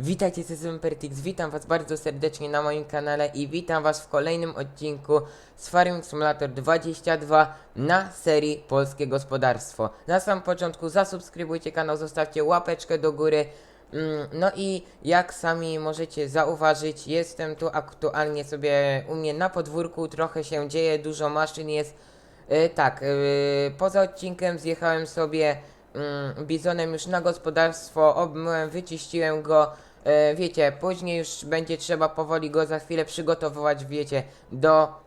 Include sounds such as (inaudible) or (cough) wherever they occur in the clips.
Witajcie, jestem Pertix, witam was bardzo serdecznie na moim kanale i witam was w kolejnym odcinku z Farming Simulator 22 na serii Polskie Gospodarstwo. Na samym początku zasubskrybujcie kanał, zostawcie łapeczkę do góry. Mm, No i jak sami możecie zauważyć, jestem tu aktualnie sobie u mnie na podwórku, trochę się dzieje, dużo maszyn jest. E, tak, e, poza odcinkiem zjechałem sobie mm, bizonem już na gospodarstwo, obmyłem, wyczyściłem go. E, wiecie, później już będzie trzeba powoli go za chwilę przygotowywać, wiecie, do,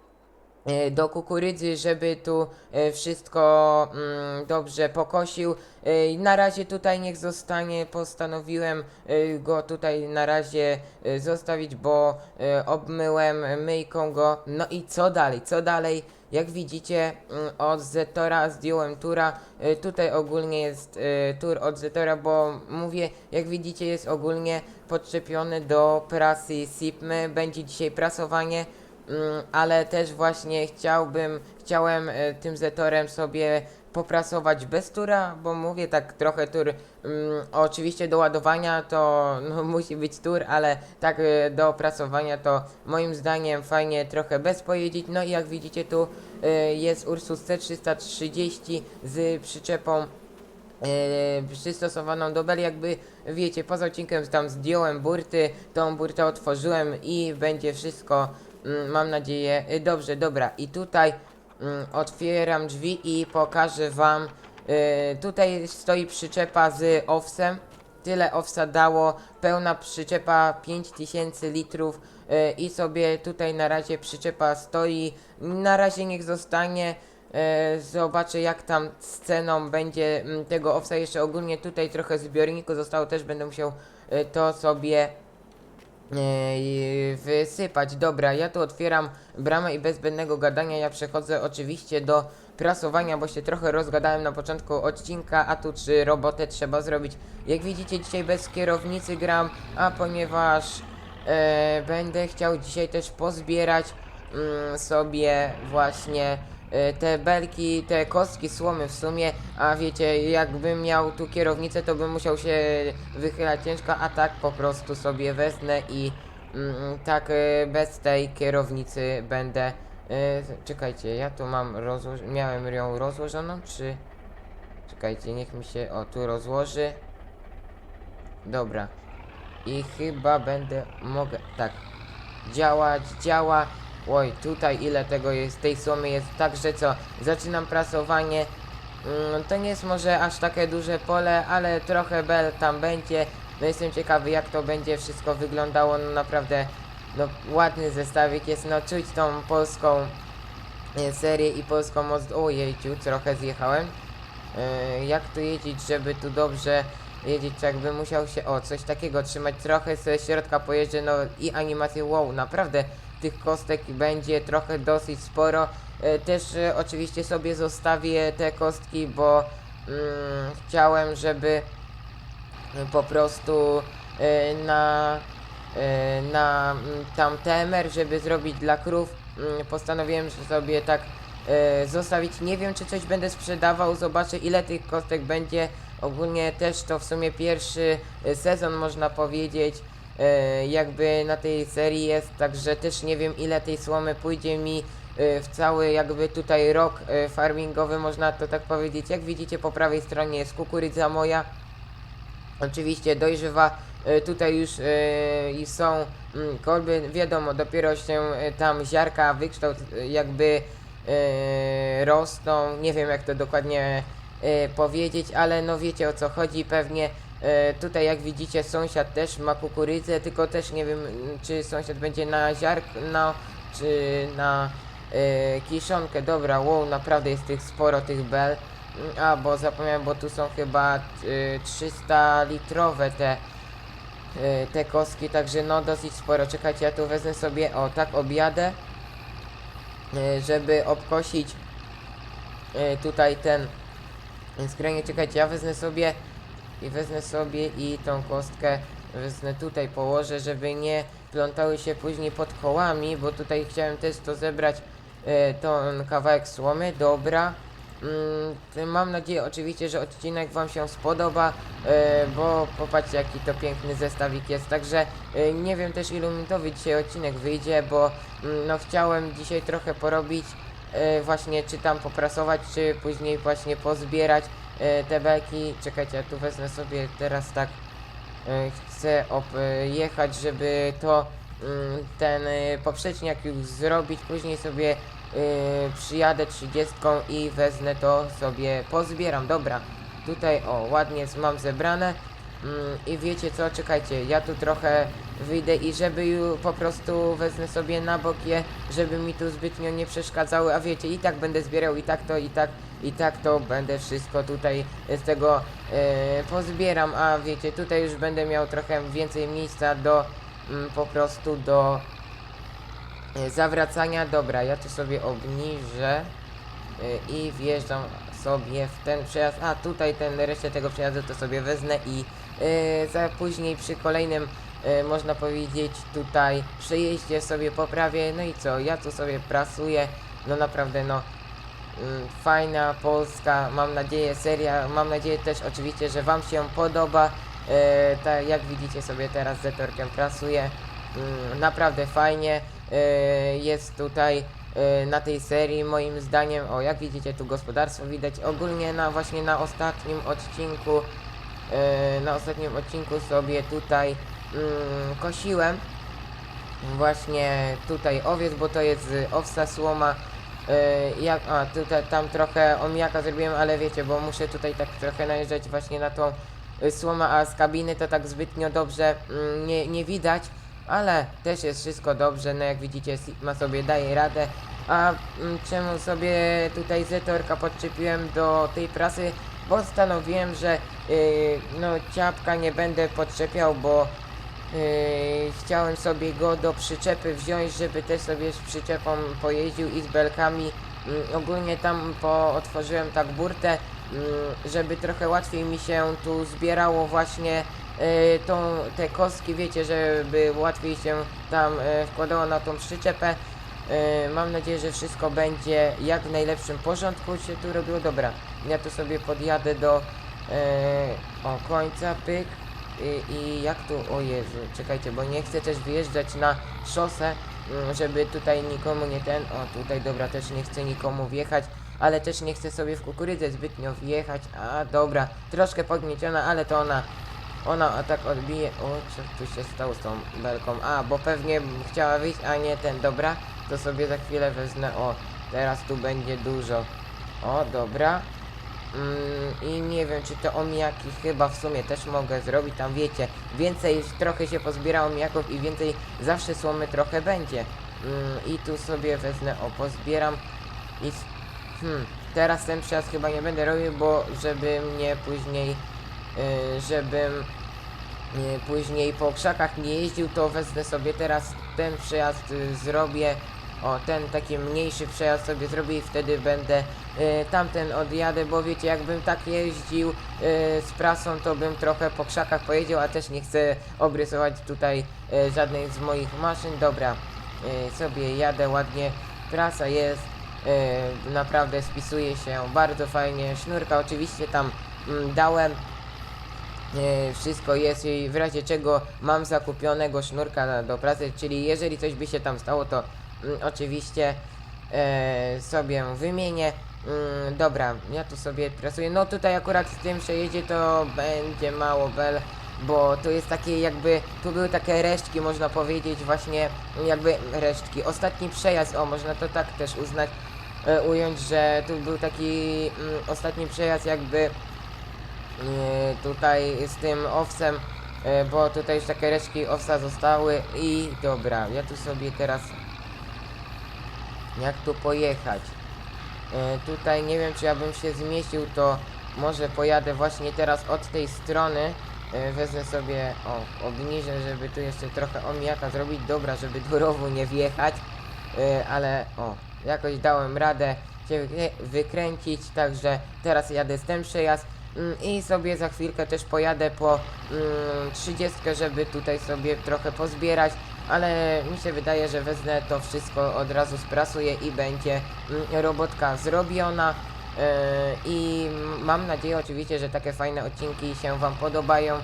do kukurydzy, żeby tu e, wszystko mm, dobrze pokosił. E, na razie tutaj niech zostanie, postanowiłem e, go tutaj na razie e, zostawić, bo e, obmyłem myjką go. No i co dalej, co dalej? Jak widzicie, mm, od Zetora zdjąłem tura. Tutaj ogólnie jest tur od Zetora, bo mówię, jak widzicie, jest ogólnie podczepiony do prasy Sipmy. Będzie dzisiaj prasowanie, ale też właśnie chciałbym, chciałem y, tym Zetorem sobie poprasować bez tura, bo mówię tak trochę tur, mm, oczywiście do ładowania to no, (laughs) musi być tur, ale tak y, do prasowania to moim zdaniem fajnie trochę bez pojeździć. No i jak widzicie tu y, jest Ursus C330 z przyczepą e, przystosowaną do bel, jakby wiecie, poza odcinkiem tam zdjąłem burty, tą burtę otworzyłem i będzie wszystko, mm, mam nadzieję, y, dobrze, dobra. I tutaj mm, otwieram drzwi i pokażę wam, y, tutaj stoi przyczepa z owsem, tyle owsa dało, pełna przyczepa 5000 litrów. Y, i sobie tutaj na razie przyczepa stoi, na razie niech zostanie, zobaczę jak tam z ceną będzie mm, tego owsa. Jeszcze ogólnie tutaj trochę zbiorniku zostało, też będę musiał to sobie e, wysypać. Dobra, ja tu otwieram bramę i bez zbędnego gadania ja przechodzę oczywiście do prasowania, bo się trochę rozgadałem na początku odcinka, a tu czy robotę trzeba zrobić. Jak widzicie dzisiaj bez kierownicy gram, a ponieważ e, będę chciał dzisiaj też pozbierać mm, sobie właśnie te belki, te kostki słomy w sumie, a wiecie, jakbym miał tu kierownicę, to bym musiał się wychylać ciężko, a tak po prostu sobie wezmę i mm, tak e, bez tej kierownicy będę. e, Czekajcie, ja tu mam rozło- miałem ją rozłożoną, czy... Czekajcie, niech mi się, o tu rozłoży. Dobra. I chyba będę, mogę, tak, działać, działa. Oj, tutaj ile tego jest, tej słomy jest, także co, zaczynam prasowanie. Mm, to nie jest może aż takie duże pole, ale trochę bel tam będzie. No jestem ciekawy jak to będzie wszystko wyglądało, no naprawdę, no ładny zestawik jest, no czuć tą polską e, serię i polską moc, ojejciu, trochę zjechałem. E, jak tu jeździć, żeby tu dobrze jeździć, jakby musiał się, o, coś takiego trzymać, trochę ze środka pojeżdżę, no i animację, wow, naprawdę tych kostek będzie trochę dosyć sporo. E, Też e, oczywiście sobie zostawię te kostki, bo mm, chciałem, żeby e, po prostu na, na mm, tam TMR, żeby zrobić dla krów, mm, postanowiłem że sobie tak zostawić. Nie wiem, czy coś będę sprzedawał, zobaczę ile tych kostek będzie. Ogólnie też to w sumie pierwszy sezon można powiedzieć jakby na tej serii jest, także też nie wiem ile tej słomy pójdzie mi e, w cały jakby tutaj rok e, farmingowy można to tak powiedzieć. Jak widzicie po prawej stronie jest kukurydza moja. Oczywiście dojrzewa e, tutaj już e, są mm, kolby, wiadomo, dopiero się e, tam ziarka, wykształt e, jakby e, rosną, nie wiem jak to dokładnie e, powiedzieć, ale no wiecie o co chodzi, pewnie e, tutaj jak widzicie sąsiad też ma kukurydzę, tylko też nie wiem czy sąsiad będzie na ziarno, czy na e, kiszonkę, dobra, wow, naprawdę jest tych sporo tych bel. A, bo zapomniałem, bo tu są chyba y, 300 litrowe te, y, te kostki, także no dosyć sporo. Czekajcie, ja tu wezmę sobie, o tak objadę, y, żeby obkosić tutaj ten skrajnie. Czekajcie, ja wezmę sobie i wezmę sobie i tą kostkę wezmę tutaj, położę, żeby nie plątały się później pod kołami, bo tutaj chciałem też to zebrać, y, ten kawałek słomy, dobra. Mm, Mam nadzieję oczywiście, że odcinek Wam się spodoba, e, bo popatrzcie jaki to piękny zestawik jest. Także e, nie wiem też ilu minutowy dzisiaj odcinek wyjdzie, bo mm, no chciałem dzisiaj trochę porobić, e, właśnie czy tam poprasować, czy później właśnie pozbierać e, te belki. Czekajcie, ja tu wezmę sobie teraz tak, e, chcę objechać, żeby to mm, ten e, poprzeczniak już zrobić, później sobie przyjadę 30 i wezmę to sobie, pozbieram, dobra. Tutaj o, ładnie mam zebrane. Mm, I wiecie co, czekajcie, ja tu trochę wyjdę i żeby ju po prostu wezmę sobie na bok je, żeby mi tu zbytnio nie przeszkadzały, a wiecie, i tak będę zbierał, i tak to, i tak, i tak to będę wszystko tutaj z tego e, pozbieram, a wiecie, tutaj już będę miał trochę więcej miejsca do, mm, po prostu do E, zawracania, dobra, ja tu sobie obniżę e, i wjeżdżam sobie w ten przejazd, a tutaj ten resztę tego przejazdu to sobie wezmę i e, za później przy kolejnym e, można powiedzieć tutaj przejeździe sobie poprawię, no i co, ja tu sobie prasuję, no naprawdę no fajna polska, mam nadzieję seria, mam nadzieję też oczywiście, że wam się podoba, e, tak jak widzicie sobie teraz z Zetorkiem prasuję, Mm, naprawdę fajnie e, jest tutaj e, na tej serii moim zdaniem, o jak widzicie tu gospodarstwo widać, ogólnie na właśnie na ostatnim odcinku e, na ostatnim odcinku sobie tutaj mm, kosiłem. Właśnie tutaj owiec, bo to jest owsa słoma e, jak, a tutaj tam trochę omijaka zrobiłem, ale wiecie, bo muszę tutaj tak trochę najeżdżać właśnie na tą y, słomę, a z kabiny to tak zbytnio dobrze mm, nie, nie widać, ale też jest wszystko dobrze, no jak widzicie Sigma sobie daje radę, a mm, czemu sobie tutaj Zetorka podczepiłem do tej prasy, postanowiłem, że y, no ciapka nie będę podczepiał, bo Yy, chciałem sobie go do przyczepy wziąć, żeby też sobie z przyczepą pojeździł i z belkami. Yy, ogólnie tam otworzyłem tak burtę, yy, żeby trochę łatwiej mi się tu zbierało właśnie yy, tą, te kostki, wiecie, żeby łatwiej się tam yy, wkładało na tą przyczepę. Yy, mam nadzieję, że wszystko będzie jak w najlepszym porządku się tu robiło. Dobra, ja tu sobie podjadę do yy, o końca, pyk. I, I jak tu, o Jezu, czekajcie, bo nie chcę też wyjeżdżać na szosę, mm, żeby tutaj nikomu nie ten, o tutaj dobra, też nie chcę nikomu wjechać, ale też nie chcę sobie w kukurydzę zbytnio wjechać, a dobra, troszkę podnieciona, ale to ona, ona tak odbije, o co tu się stało z tą belką, a bo pewnie chciała wyjść, a nie ten, dobra, to sobie za chwilę wezmę, o teraz tu będzie dużo, o dobra, Mm, I nie wiem, czy te omijaki chyba w sumie też mogę zrobić. Tam wiecie, więcej trochę się pozbierało omijaków i więcej zawsze słomy trochę będzie. Mm, I tu sobie wezmę, o pozbieram. I hmm, teraz ten przejazd chyba nie będę robił, bo żeby mnie później, yy, żebym później po krzakach nie jeździł, to wezmę sobie teraz ten przejazd y, zrobię. O, ten taki mniejszy przejazd sobie zrobię i wtedy będę y, tamten odjadę, bo wiecie, jakbym tak jeździł y, z prasą, to bym trochę po krzakach pojeździł, a też nie chcę obrysować tutaj y, żadnej z moich maszyn. Dobra, y, sobie jadę ładnie, prasa jest, naprawdę spisuje się bardzo fajnie, sznurka oczywiście tam mm, dałem, wszystko jest i w razie czego mam zakupionego sznurka do pracy, czyli jeżeli coś by się tam stało, to oczywiście e, sobie wymienię. Mm, dobra, ja tu sobie prasuję. No tutaj akurat z tym przejedzie to będzie mało bel, bo tu jest takie jakby, tu były takie resztki można powiedzieć właśnie, jakby resztki. Ostatni przejazd, o można to tak też uznać, e, ująć, że tu był taki mm, ostatni przejazd jakby e, tutaj z tym owsem, e, bo tutaj już takie resztki owsa zostały i dobra, ja tu sobie teraz jak tu pojechać? E, tutaj nie wiem czy ja bym się zmieścił to może pojadę właśnie teraz od tej strony. E, wezmę sobie, o obniżę żeby tu jeszcze trochę omijaka zrobić, dobra żeby do rowu nie wjechać. E, ale o jakoś dałem radę się wykrę- wykręcić, także teraz jadę z ten przejazd. Mm, i sobie za chwilkę też pojadę po mm, 30, żeby tutaj sobie trochę pozbierać, ale mi się wydaje, że wezmę to wszystko od razu sprasuję i będzie mm, robotka zrobiona. I mam nadzieję oczywiście, że takie fajne odcinki się Wam podobają. E,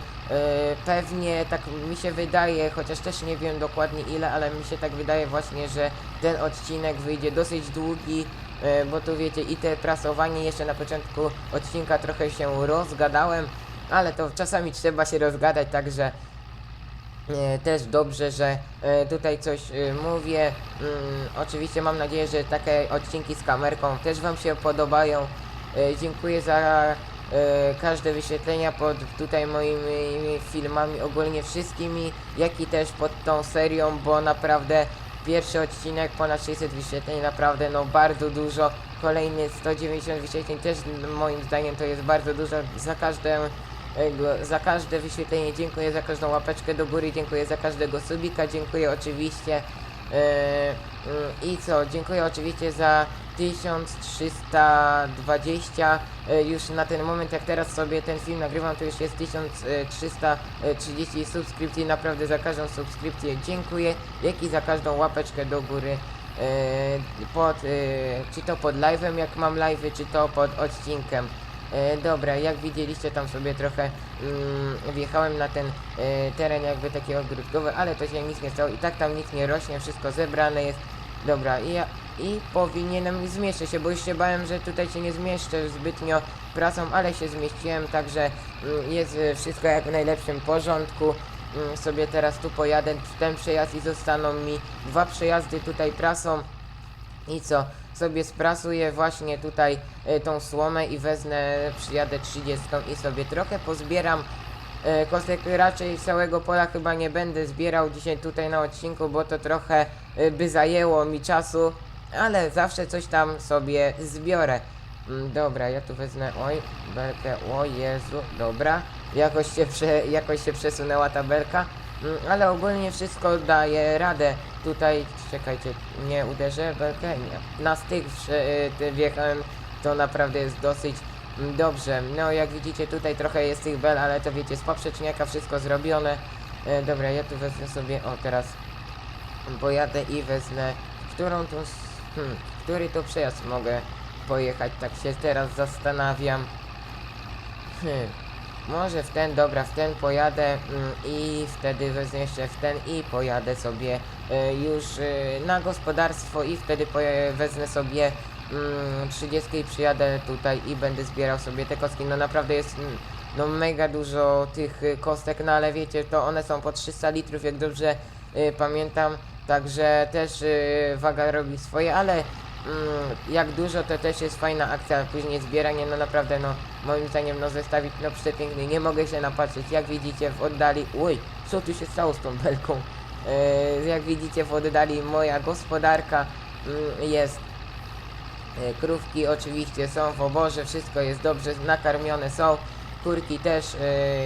Pewnie tak mi się wydaje, chociaż też nie wiem dokładnie ile, ale mi się tak wydaje właśnie, że ten odcinek wyjdzie dosyć długi, e, bo tu wiecie i te prasowanie jeszcze na początku odcinka trochę się rozgadałem, ale to czasami trzeba się rozgadać, także e, też dobrze, że e, tutaj coś e, mówię. Mm, oczywiście mam nadzieję, że takie odcinki z kamerką też Wam się podobają. E, dziękuję za e, każde wyświetlenia pod tutaj moimi filmami, ogólnie wszystkimi, jak i też pod tą serią, bo naprawdę pierwszy odcinek ponad 600 wyświetleń, naprawdę no bardzo dużo. Kolejny 190 wyświetleń też moim zdaniem to jest bardzo dużo. Za każde Ego- za każde wyświetlenie dziękuję, za każdą łapeczkę do góry, dziękuję za każdego subika, dziękuję oczywiście e, mm, i co, dziękuję oczywiście za 1320 e, już na ten moment jak teraz sobie ten film nagrywam to już jest 1330 subskrypcji, naprawdę za każdą subskrypcję dziękuję, jak i za każdą łapeczkę do góry e, pod, e, czy to pod live'em jak mam live'y, czy to pod odcinkiem. E, dobra, jak widzieliście tam sobie trochę mm, wjechałem na ten e, teren jakby taki ogródkowy, ale to się nic nie stało i tak tam nic nie rośnie, wszystko zebrane jest. Dobra, i ja i powinienem zmieszczę się, bo już się bałem, że tutaj się nie zmieszczę zbytnio pracą, ale się zmieściłem, także mm, jest e, wszystko jak w najlepszym porządku. Mm, sobie teraz tu pojadę ten przejazd i zostaną mi dwa przejazdy tutaj prasą. I co? Sobie sprasuję właśnie tutaj e, tą słomę i wezmę, przyjadę 30 i sobie trochę pozbieram e, kostek. Raczej całego pola chyba nie będę zbierał dzisiaj tutaj na odcinku, bo to trochę e, by zajęło mi czasu, ale zawsze coś tam sobie zbiorę. Mm, Dobra, ja tu wezmę, oj, belkę, o Jezu, dobra, jakoś się, prze, jakoś się przesunęła ta belka, Mm, ale ogólnie wszystko daje radę. Tutaj, czekajcie, nie uderzę belkę, nie. Na styk y, wjechałem, to naprawdę jest dosyć mm, dobrze. No, jak widzicie, tutaj trochę jest tych bel, ale to wiecie, z poprzeczniaka wszystko zrobione. E, dobra, ja tu wezmę sobie, o teraz pojadę i wezmę, którą tu, hmm, który to przejazd mogę pojechać, tak się teraz zastanawiam. Hmm. Może w ten, dobra, w ten pojadę mm, i wtedy wezmę jeszcze w ten i pojadę sobie y, już y, na gospodarstwo i wtedy wezmę sobie mm, 30 i przyjadę tutaj i będę zbierał sobie te kostki. No naprawdę jest mm, no mega dużo tych y, kostek, no ale wiecie, to one są po 300 litrów, jak dobrze pamiętam, także też waga robi swoje, ale mm, jak dużo to też jest fajna akcja, później zbieranie, no naprawdę no moim zdaniem no zestawić no przepiękny, nie mogę się napatrzeć, jak widzicie w oddali, uj, co tu się stało z tą belką, e, jak widzicie w oddali moja gospodarka mm, jest, e, krówki oczywiście są w oborze, wszystko jest dobrze nakarmione są, kurki też,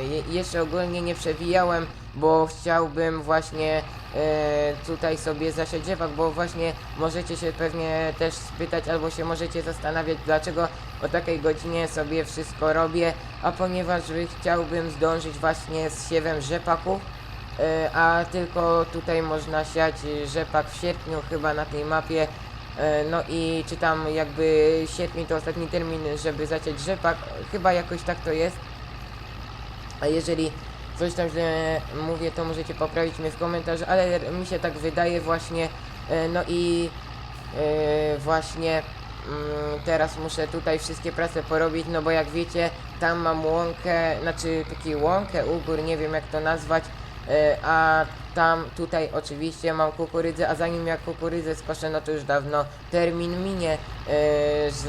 je, jeszcze ogólnie nie przewijałem, bo chciałbym właśnie e, tutaj sobie zasiać drzewak, bo właśnie możecie się pewnie też spytać albo się możecie zastanawiać dlaczego o takiej godzinie sobie wszystko robię, a ponieważ chciałbym zdążyć właśnie z siewem rzepaków, e, a tylko tutaj można siać rzepak w sierpniu chyba na tej mapie, e, no i czy tam jakby sierpień to ostatni termin, żeby zaciąć rzepak, chyba jakoś tak to jest. A jeżeli coś tam źle mówię, to możecie poprawić mnie w komentarzu, ale mi się tak wydaje właśnie. E, No i e, właśnie mm, teraz muszę tutaj wszystkie prace porobić, no bo jak wiecie, tam mam łąkę, znaczy taki łąkę u gór, nie wiem jak to nazwać, e, a tam tutaj oczywiście mam kukurydzę, a zanim jak kukurydzę skoszę, no to już dawno termin minie z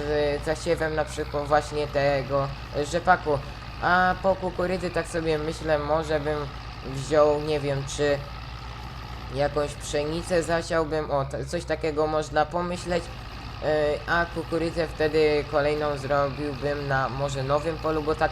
zasiewem na przykład właśnie tego rzepaku. A po kukurydzy tak sobie myślę, może bym wziął, nie wiem czy jakąś pszenicę zasiałbym, o coś takiego można pomyśleć. E, a kukurydzę wtedy kolejną zrobiłbym na może nowym polu, bo tak,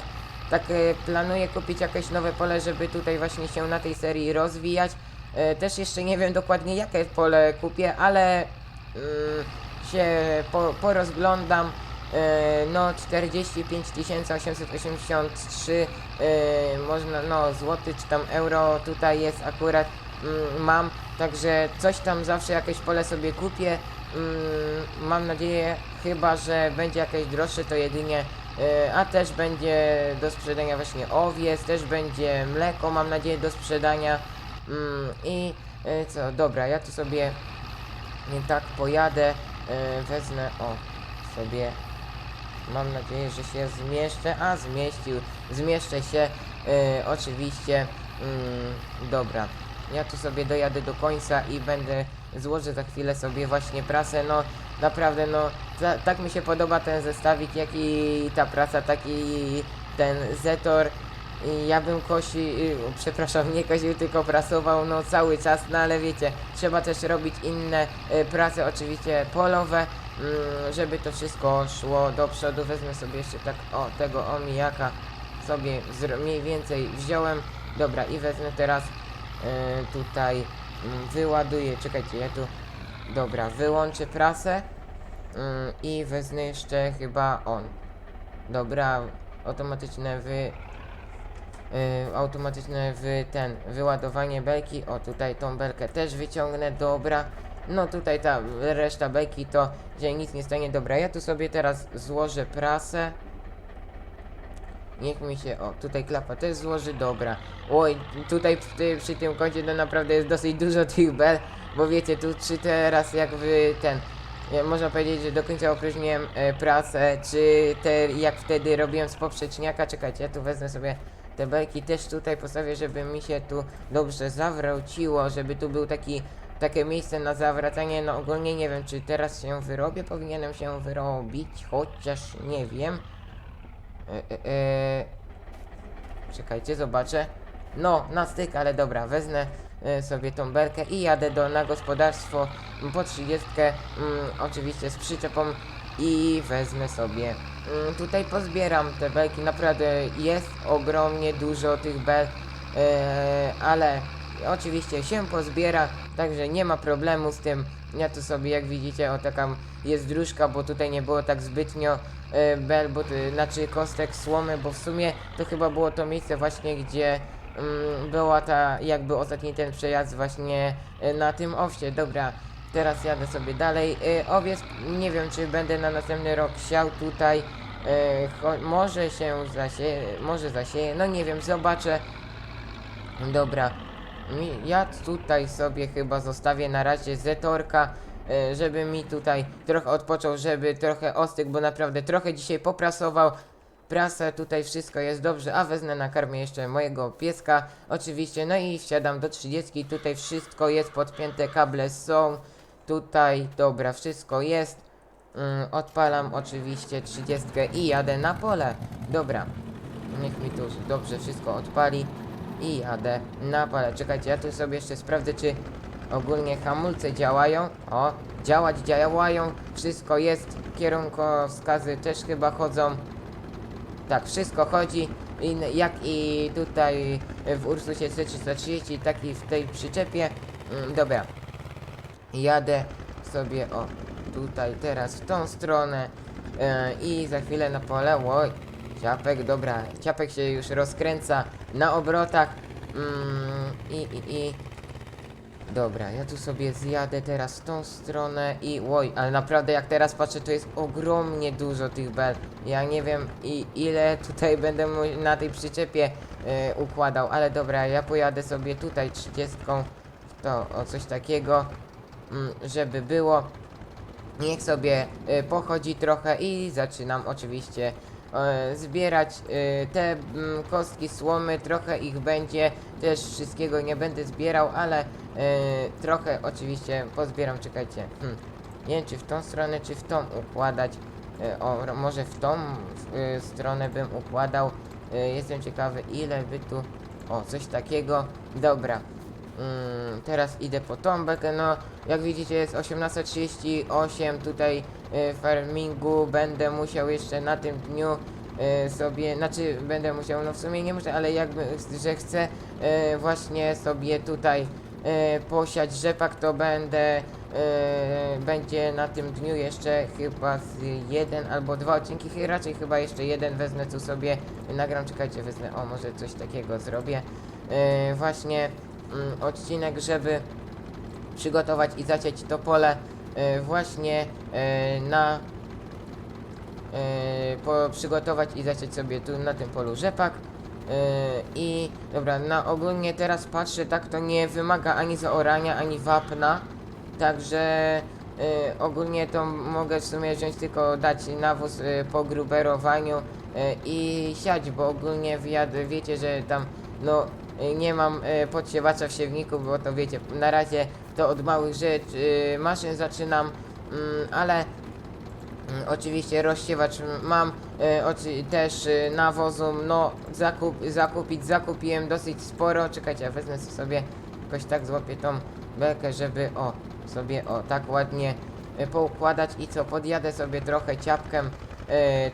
tak e, planuję kupić jakieś nowe pole, żeby tutaj właśnie się na tej serii rozwijać. E, też jeszcze nie wiem dokładnie jakie pole kupię, ale mm, się po, porozglądam. E, no 45 883 e, można no złoty czy tam euro tutaj jest akurat mm, mam także coś tam zawsze jakieś pole sobie kupię Mm, mam nadzieję, chyba że będzie jakieś droższe, to jedynie. y, a też będzie do sprzedania właśnie owiec, też będzie mleko, mam nadzieję, do sprzedania. Mm, I co, dobra, ja tu sobie tak pojadę, wezmę, o, sobie, mam nadzieję, że się zmieszczę, a zmieścił, zmieszczę się, y, oczywiście, mm, dobra, ja tu sobie dojadę do końca i będę, złożę za chwilę sobie właśnie prasę, no, naprawdę, no, ta, tak mi się podoba ten zestawik, jak i ta praca, tak i ten Zetor, i ja bym kosi, y, przepraszam, nie kosił, tylko prasował no cały czas, no ale wiecie, trzeba też robić inne y, prace, oczywiście polowe, żeby to wszystko szło do przodu. Wezmę sobie jeszcze tak, o, tego omijaka sobie mniej więcej wziąłem. Dobra, i wezmę teraz y, tutaj, mm, wyładuję, czekajcie, ja tu, dobra, wyłączę prasę mm, i wezmę jeszcze chyba on. Dobra, automatyczne wy, y, automatyczne w ten wyładowanie belki. O, tutaj tą belkę też wyciągnę, dobra. No tutaj ta reszta belki to że nic nie stanie. Dobra, ja tu sobie teraz złożę prasę. Niech mi się, o, tutaj klapa też złoży, dobra. Oj, tutaj przy, przy tym kącie to naprawdę jest dosyć dużo tych bel, bo wiecie, tu czy teraz jak wy ten, ja, można powiedzieć, że do końca opróżniłem e, pracę, czy te, jak wtedy robiłem z poprzeczniaka, czekajcie, ja tu wezmę sobie te belki też tutaj postawię, żeby mi się tu dobrze zawróciło, żeby tu był taki, takie miejsce na zawracanie, no ogólnie nie wiem, czy teraz się wyrobię, powinienem się wyrobić, chociaż nie wiem. E, e, e, Czekajcie, zobaczę. No, na styk, ale dobra, wezmę e, sobie tą belkę i jadę do, na gospodarstwo po 30, mm, oczywiście z przyczepą i wezmę sobie. Mm, tutaj pozbieram te belki, naprawdę jest ogromnie dużo tych bel, e, ale oczywiście się pozbiera, także nie ma problemu z tym. Ja tu sobie, jak widzicie, o taka jest dróżka, bo tutaj nie było tak zbytnio e, bel, bo to, znaczy kostek słomy, bo w sumie to chyba było to miejsce właśnie, gdzie mm, była ta, jakby ostatni ten przejazd właśnie e, na tym owsie. Dobra, teraz jadę sobie dalej. E, owiec, nie wiem, czy będę na następny rok siał tutaj. E, może się zasieje, może zasieje, no nie wiem, zobaczę. Dobra, mi- ja tutaj sobie chyba zostawię na razie Zetorka, e, żeby mi tutaj trochę odpoczął, żeby trochę ostygł, bo naprawdę trochę dzisiaj poprasował. Prasę, tutaj wszystko jest dobrze, a wezmę na karmię jeszcze mojego pieska, oczywiście, no i wsiadam do 30, tutaj wszystko jest podpięte, kable są, tutaj, dobra, wszystko jest. Mm, odpalam oczywiście 30 i jadę na pole. Dobra, niech mi tu dobrze wszystko odpali i jadę na pole. Czekajcie, ja tu sobie jeszcze sprawdzę, czy ogólnie hamulce działają. O, działać działają, wszystko jest, kierunkowskazy też chyba chodzą. Tak, wszystko chodzi. I, jak i tutaj w Ursusie C330, tak i w tej przyczepie. Mm, dobra, jadę sobie o tutaj teraz w tą stronę e, i za chwilę na pole. Oj, ciapek, dobra, ciapek się już rozkręca na obrotach mm, i, i, i dobra, ja tu sobie zjadę teraz w tą stronę i oj, ale naprawdę jak teraz patrzę to jest ogromnie dużo tych bel. Ja nie wiem i ile tutaj (laughs) będę na tej przyczepie e, układał, ale dobra, ja pojadę sobie tutaj 30 w to o coś takiego mm, żeby było. Niech sobie y, pochodzi trochę i zaczynam oczywiście zbierać y, te mm, kostki słomy, trochę ich będzie, też wszystkiego nie będę zbierał, ale y, trochę oczywiście pozbieram, czekajcie, hmm. nie wiem czy w tą stronę, czy w tą układać, o, może w tą stronę bym układał, jestem ciekawy ile by tu, o coś takiego, dobra, Mm, teraz idę po tą bekę, no jak widzicie jest 18.38 tutaj y, farmingu, będę musiał jeszcze na tym dniu y, sobie, znaczy będę musiał, no w sumie nie muszę, ale jakby, że chcę y, właśnie sobie tutaj y, posiać rzepak, to będę, y, będzie na tym dniu jeszcze chyba z jeden albo dwa odcinki, raczej chyba jeszcze jeden wezmę tu sobie, nagram, czekajcie, wezmę, o może coś takiego zrobię, y, właśnie mm, odcinek, żeby przygotować i zaciąć to pole. e, właśnie e, na e, przygotować i zacząć sobie tu na tym polu rzepak. I dobra, na ogólnie teraz patrzę, tak to nie wymaga ani zaorania, ani wapna. Także ogólnie to mogę w sumie wziąć tylko dać nawóz po gruberowaniu i siać, bo ogólnie wiad, wiecie, że tam no nie mam e, podsiewacza w siewniku, bo to wiecie, na razie to od małych rzeczy, e, maszyn zaczynam, mm, ale Mm, Oczywiście rozsiewacz mam, też e, nawozu, no zakup, zakupić, zakupiłem dosyć sporo, czekajcie, ja wezmę sobie, jakoś tak złapię tą belkę, żeby o, sobie o, tak ładnie poukładać i co, podjadę sobie trochę ciapkiem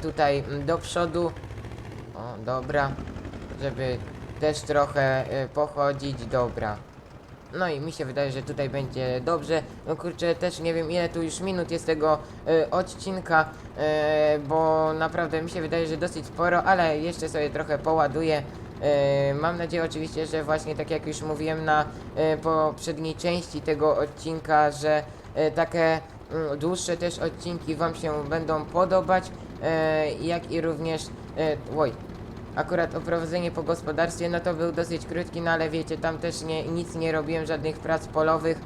tutaj mm, do przodu, o, dobra, żeby też trochę e, pochodzić, dobra. No i mi się wydaje, że tutaj będzie dobrze. No kurczę, też nie wiem ile tu już minut jest tego e, odcinka, e, bo naprawdę mi się wydaje, że dosyć sporo, ale jeszcze sobie trochę poładuję. E, mam nadzieję oczywiście, że właśnie tak jak już mówiłem na e, poprzedniej części tego odcinka, że e, takie mm, dłuższe też odcinki Wam się będą podobać, e, jak i również... E, oj, Akurat oprowadzenie po gospodarstwie, no to był dosyć krótki, no ale wiecie, tam też nie, nic nie robiłem, żadnych prac polowych,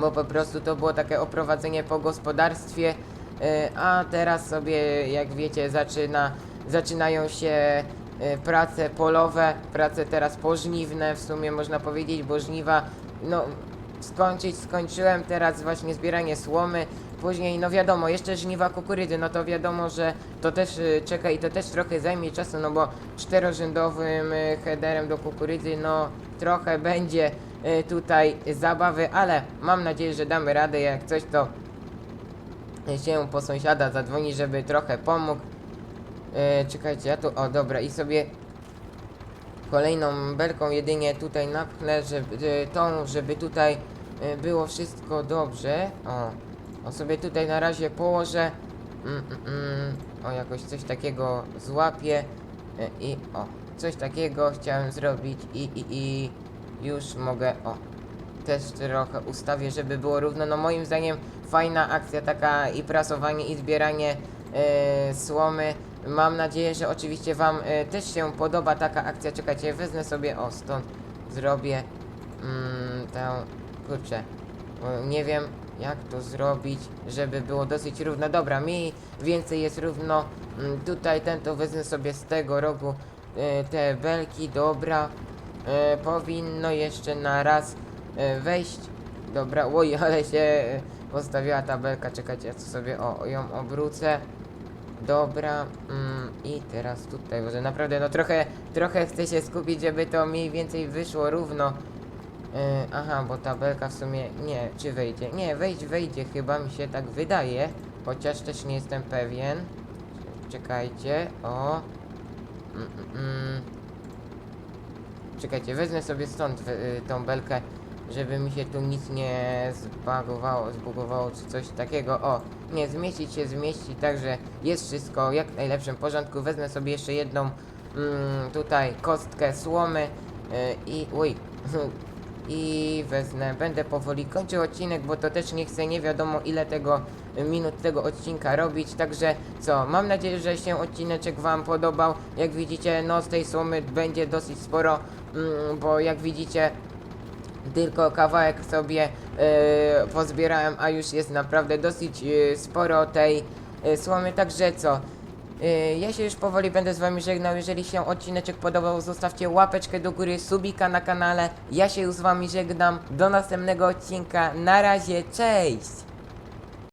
bo po prostu to było takie oprowadzenie po gospodarstwie, e, a teraz sobie, jak wiecie, zaczyna, zaczynają się e, prace polowe, prace teraz pożniwne, w sumie można powiedzieć, bo żniwa, no skończyć skończyłem, teraz właśnie zbieranie słomy, później, no wiadomo, jeszcze żniwa kukurydzy, no to wiadomo, że to też y, czeka i to też trochę zajmie czasu, no bo czterorzędowym y, headerem do kukurydzy, no trochę będzie y, tutaj zabawy, ale mam nadzieję, że damy radę, jak coś to się po sąsiada zadzwoni, żeby trochę pomógł. Czekajcie, ja tu, o dobra, i sobie kolejną belką jedynie tutaj napchnę, żeby tą, żeby tutaj było wszystko dobrze. O, o sobie tutaj na razie położę. Mm, mm, mm. O, jakoś coś takiego złapię. E, I o, coś takiego chciałem zrobić i, i, i już mogę, o, też trochę ustawię, żeby było równo. No moim zdaniem fajna akcja taka i prasowanie i zbieranie e, słomy. Mam nadzieję, że oczywiście wam e, też się podoba taka akcja. Czekajcie, wezmę sobie, o stąd zrobię mm, tę, kurczę, nie wiem jak to zrobić, żeby było dosyć równo. Dobra, mi więcej jest równo. Mm, tutaj ten to wezmę sobie z tego rogu e, te belki, dobra. E, powinno jeszcze na raz e, wejść. Dobra, oj, (laughs) ale się postawiła ta belka, czekajcie, ja tu sobie o, ją obrócę. Dobra, mm, i teraz tutaj, może naprawdę, no trochę, trochę chcę się skupić, żeby to mniej więcej wyszło równo. E, aha, bo ta belka w sumie, nie, czy wejdzie? Nie, wejść, wejdzie, chyba mi się tak wydaje, chociaż też nie jestem pewien. Czekajcie, o. Mm, mm, mm. Czekajcie, wezmę sobie stąd y, tą belkę, żeby mi się tu nic nie zbagowało, zbugowało czy coś takiego. O, nie, zmieścić się zmieści, także jest wszystko jak w najlepszym porządku. Wezmę sobie jeszcze jedną mm, tutaj kostkę słomy y, i... uj, (laughs) i wezmę, będę powoli kończył odcinek, bo to też nie chcę nie wiadomo ile tego y, minut tego odcinka robić, także co, mam nadzieję, że się odcineczek wam podobał, jak widzicie, no z tej słomy będzie dosyć sporo, mm, bo jak widzicie, tylko kawałek sobie e, pozbierałem, a już jest naprawdę dosyć e, sporo tej e, słomy, także co? E, ja się już powoli będę z wami żegnał, jeżeli się odcineczek podobał, zostawcie łapeczkę do góry, subika na kanale, ja się już z wami żegnam, do następnego odcinka, na razie, cześć!